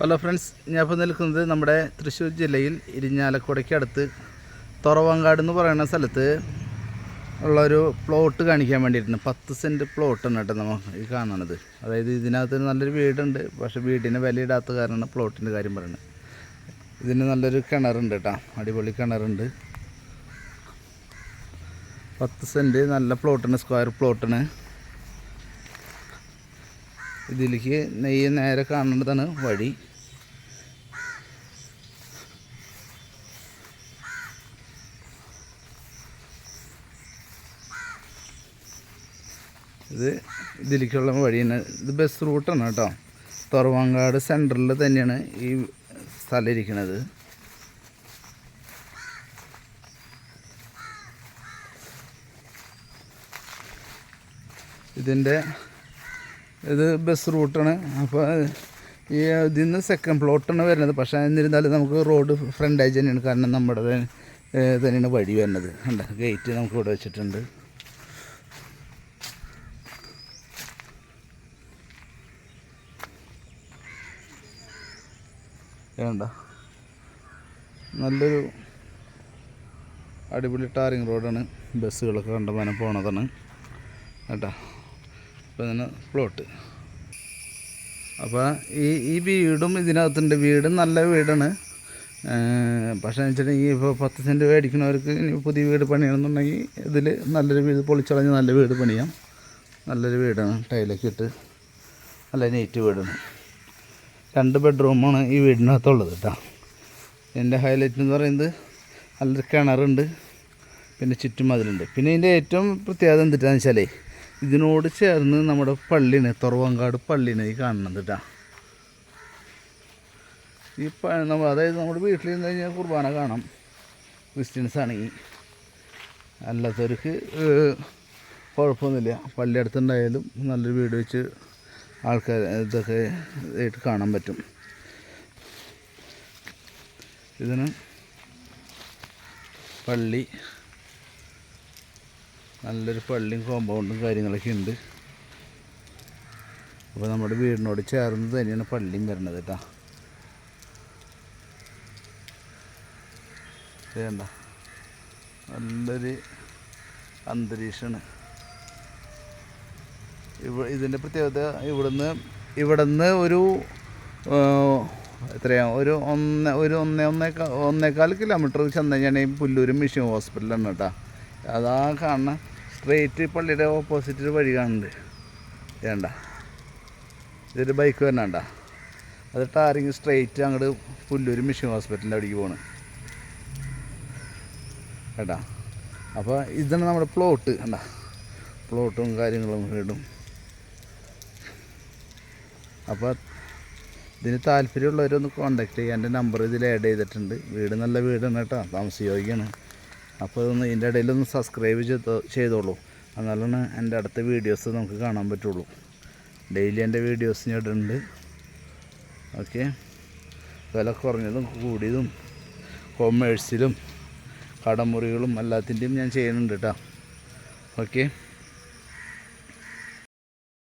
Hello friends ഞാൻ ഇപ്പോൾ നിൽക്കുന്നത് നമ്മുടെ തൃശ്ശൂർ ജില്ലയിൽ ഇരിഞ്ഞാലക്കുടയ്ക്ക് അടുത്ത് തുറവങ്കാട് എന്ന് പറയുന്ന സ്ഥലത്ത് ഉള്ളൊരു പ്ലോട്ട് കാണിക്കാൻ വേണ്ടിയിട്ടുണ്ട്. പത്ത് സെന്റ് പ്ലോട്ടാണ് കേട്ടോ നമ്മൾ ഈ കാണണത് അതായത് ഇതിനകത്ത് നല്ലൊരു വീടുണ്ട്. പക്ഷേ വീടിന് വിലയിടാത്ത കാരണമാണ് പ്ലോട്ടിന്റെ കാര്യം പറയുന്നത്. ഇതിന് നല്ലൊരു കിണറുണ്ട് കേട്ടോ. അടിപൊളി കിണറുണ്ട്. പത്ത് സെന്റ് നല്ല പ്ലോട്ടാണ് സ്ക്വയർ പ്ലോട്ടാണ് ഇതിലേക്ക് നെയ്യ് നേരെ കാണേണ്ടതാണ് വഴി. ഇത് ഇതിലേക്കുള്ള വഴിയാണ് ഇത് ബസ് റൂട്ടാണ് കേട്ടോ. തുറവാങ്കാട് സെന്ററിൽ തന്നെയാണ് ഈ സ്ഥലം ഇരിക്കുന്നത് ഇതിന്റെ ഇത് ബസ് റൂട്ടാണ് അപ്പോൾ ഈ ഇതിൽ നിന്ന് സെക്കൻഡ് പ്ലോട്ടാണ് വരുന്നത്. പക്ഷേ എന്നിരുന്നാലും നമുക്ക് റോഡ് ഫ്രണ്ടേജ് തന്നെയാണ്. കാരണം നമ്മുടെ തന്നെയാണ് വഴി വരുന്നത്. കണ്ട? ഗേറ്റ് നമുക്ക് ഇവിടെ വെച്ചിട്ടുണ്ട്. വേണ്ട നല്ലൊരു അടിപൊളി ടാറിങ് റോഡാണ്. ബസ്സുകളൊക്കെ കണ്ടമാനം പോണതാണ്. കേട്ടോ? അപ്പോൾ ഇതിന് പ്ലോട്ട് അപ്പോൾ ഈ ഈ വീടും ഇതിനകത്തുണ്ട്. വീടും നല്ല വീടാണ്. പക്ഷേ വെച്ചിട്ടുണ്ടെങ്കിൽ ഇപ്പോൾ പത്ത് സെന്റ് മേടിക്കുന്നവർക്ക് ഇനി പുതിയ വീട് പണിയണമെന്നുണ്ടെങ്കിൽ ഇതിൽ നല്ലൊരു വീട് പൊളിച്ചളഞ്ഞ് നല്ല വീട് പണിയാം. നല്ലൊരു വീടാണ്. ടൈലൊക്കെ ഇട്ട് നല്ല നീറ്റ് വീടാണ്. രണ്ട് ബെഡ്റൂമാണ് ഈ വീടിനകത്തുള്ളത് കേട്ടോ എന്റെ ഹൈലൈറ്റ് എന്ന് പറയുന്നത് നല്ലൊരു കിണറുണ്ട് പിന്നെ ചുറ്റും അതിലുണ്ട് പിന്നെ ഇതിന്റെ ഏറ്റവും പ്രത്യേകത എന്തിട്ടാന്ന് വെച്ചാലേ ഇതിനോട് ചേർന്ന് നമ്മുടെ പള്ളിനെ തുറവങ്കാട് പള്ളിനെ ഈ കാണുന്നത് കേട്ടോ ഈ നമ്മൾ അതായത് നമ്മുടെ വീട്ടിൽ നിന്ന് കഴിഞ്ഞാൽ കുർബാന കാണാം ക്രിസ്ത്യൻസ് ആണെങ്കിൽ. അല്ലാത്തവർക്ക് കുഴപ്പമൊന്നുമില്ല. പള്ളി അടുത്തുണ്ടായാലും നല്ലൊരു വീട് വെച്ച് ആൾക്കാർ ഇതൊക്കെ ആയിട്ട് കാണാൻ പറ്റും. ഇതിന് പള്ളി നല്ലൊരു പള്ളിയും കോമ്പൗണ്ടും കാര്യങ്ങളൊക്കെ ഉണ്ട്. അപ്പോൾ നമ്മുടെ വീടിനോട് ചേർന്ന് തന്നെയാണ് പള്ളിയും വരുന്നത് കേട്ടോ. വേണ്ട നല്ലൊരു അന്തരീക്ഷമാണ്. ഇതിന്റെ പ്രത്യേകത ഇവിടുന്ന് ഇവിടുന്ന് ഒരു എത്രയാണ് എത്രയാ? ഒരു ഒന്ന് ഒരു ഒന്നേ ഒന്നേ ഒന്നേകാൽ കിലോമീറ്റർ ചെന്ന് കഴിഞ്ഞാൽ പുല്ലൂർ മിഷൻ ഹോസ്പിറ്റലാണ് കേട്ടോ. അതാ കാണുന്ന സ്ട്രെയിറ്റ് പള്ളിയുടെ ഓപ്പോസിറ്റ് വഴി കാണുന്നുണ്ട്. വേണ്ട ഇതൊരു ബൈക്ക് വരണണ്ട. അത് ടാറിങ് സ്ട്രെയിറ്റ് അങ്ങോട്ട് പുല്ലൂർ മിഷൻ ഹോസ്പിറ്റലിന്റെ അവിടേക്ക് പോണ്. കേട്ടാ? അപ്പോൾ ഇതാണ് നമ്മുടെ പ്ലോട്ട് കണ്ട. പ്ലോട്ടും കാര്യങ്ങളും വീടും അപ്പോൾ ഇതിന് താല്പര്യമുള്ളവരൊന്ന് കോണ്ടാക്ട് ചെയ്യുക എന്റെ നമ്പർ ഇതിൽ ആഡ് ചെയ്തിട്ടുണ്ട്. വീട് നല്ല വീടാണ് കേട്ടോ. താമസയോഗ്യമാണ്. അപ്പോൾ ഇതൊന്ന് ഇതിന്റെ ഇടയിലൊന്ന് സബ്സ്ക്രൈബ് ചെയ്ത് ചെയ്തോളൂ. എന്നാലാണ് എന്റെ അടുത്ത വീഡിയോസ് നമുക്ക് കാണാൻ പറ്റുള്ളൂ. ഡെയിലി എന്റെ വീഡിയോസ് ഞാൻ ഇടുന്നുണ്ട്. ഓക്കെ വില കുറഞ്ഞതും കൂടിയതും കൊമേഴ്സിലും കടമുറികളും എല്ലാത്തിന്റെയും ഞാൻ ചെയ്യുന്നുണ്ട് കേട്ടോ. ഓക്കെ